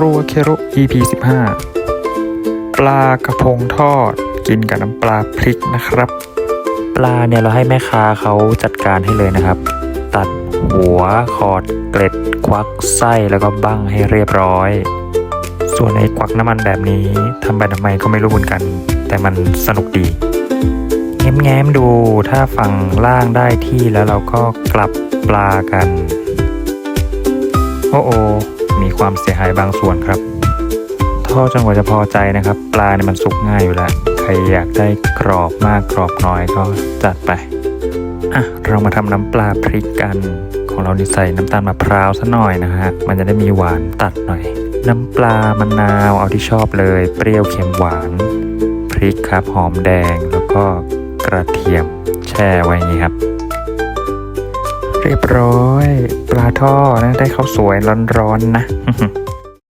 รัวเคโร EP 15 ปลากระพงทอด กินกับน้ำปลาพริกนะครับ ปลาเนี่ยเราให้แม่ค้าเขาจัดการให้เลยนะครับ ตัดหัวขอดเกล็ด ควักไส้แล้วก็บั้งให้เรียบร้อย ส่วนไอ้ควักน้ำมันแบบนี้ทำไปทำไมก็ไม่รู้เหมือนกัน แต่มันสนุกดีแง้มๆดูถ้าฝั่งล่างได้ที่แล้วเราก็กลับปลากัน โอ้โอ มีความเสียหายบางส่วนครับทอดจนกว่าจะพอใจนะครับ ปลาเนี่ยมันสุกง่ายอยู่แล้วใครอยากได้กรอบมากกรอบน้อยก็จัดไปอะเรามาทำน้ำปลาพริกกัน ของเรานี่ใส่น้ำตาลมะพร้าวซะหน่อยนะฮะมันจะได้มีหวานตัดหน่อย น้ำปลามะนาวเอาที่ชอบเลย เปรี้ยวเค็มหวาน พริกครับหอมแดงแล้วก็กระเทียมแช่ไว้อย่างนี้ครับ เรียบร้อย ทอดนะได้ข้าวสวยร้อนๆนะ